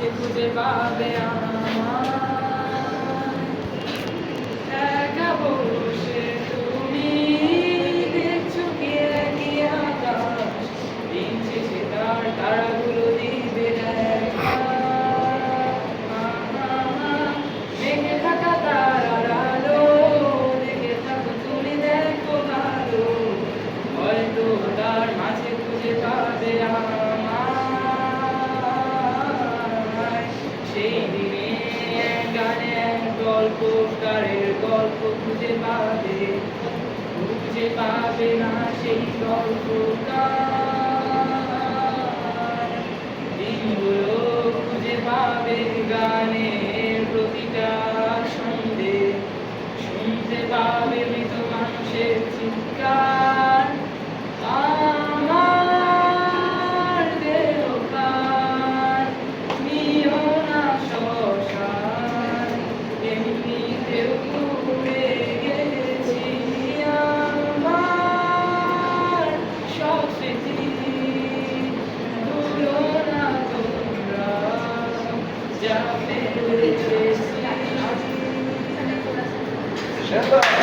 j'écoutais pas bien. অন্ধকারের গল্প খুঁজে পাবে খুঁজে পাবে না সেই গল্পকার। খুঁজে পাবে গানে প্রতিটা সন্ধে শুনতে পাবে মৃত মানুষের চিৎকার। Yeah. Yeah.